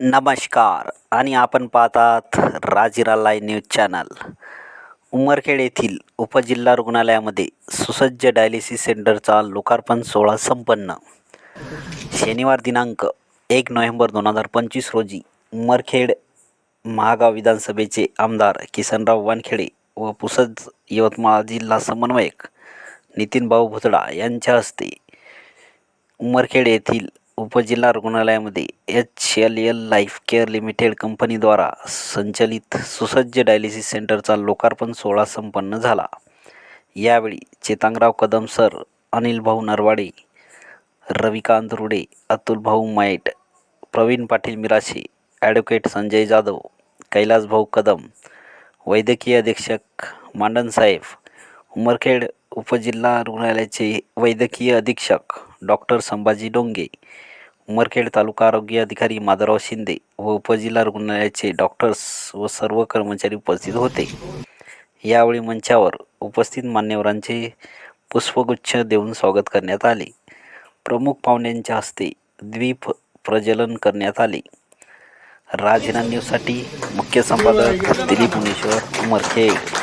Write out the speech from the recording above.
नमस्कार. आणि आपण पाहतात राजीरा लाईव्ह न्यूज चॅनल. उमरखेड येथील उपजिल्हा रुग्णालयामध्ये सुसज्ज डायलिसिस सेंटरचा लोकार्पण सोहळा संपन्न. शनिवार दिनांक एक नोव्हेंबर दोन हजार पंचवीस रोजी उमरखेड महागाव विधानसभेचे आमदार किसनराव वानखेडे व पुसद यवतमाळ जिल्हा समन्वयक नितीन भाऊ भुतडा यांच्या हस्ते उमरखेड येथील उपजिल्हा रुग्णालयामध्ये H L L Life Care Limited कंपनीद्वारा संचलित सुसज्ज डायलिसिस सेंटरचा लोकार्पण सोहळा संपन्न झाला. यावेळी चेतांगराव कदम सर अनिल भाऊ नरवाडे रविकांत रुडे अतुल भाऊ माईट प्रवीण पाटील मिराशे ॲडव्होकेट संजय जाधव कैलास भाऊ कदम वैद्यकीय अधीक्षक मांडनसाहेब उमरखेड उपजिल्हा रुग्णालयाचे वैद्यकीय अधीक्षक डॉक्टर संभाजी डोंगे उमरखेड तालुका आरोग्य अधिकारी माधवराव शिंदे व उपजिल्हा रुग्णालयाचे डॉक्टर्स व सर्व कर्मचारी उपस्थित होते. यावेळी मंचावर उपस्थित मान्यवरांचे पुष्पगुच्छ देऊन स्वागत करण्यात आले. प्रमुख पाहुण्यांच्या हस्ते द्वीप प्रज्वलन करण्यात आले. राजना मुख्य संपादक दिलीप मुनेश्वर उमरखेड.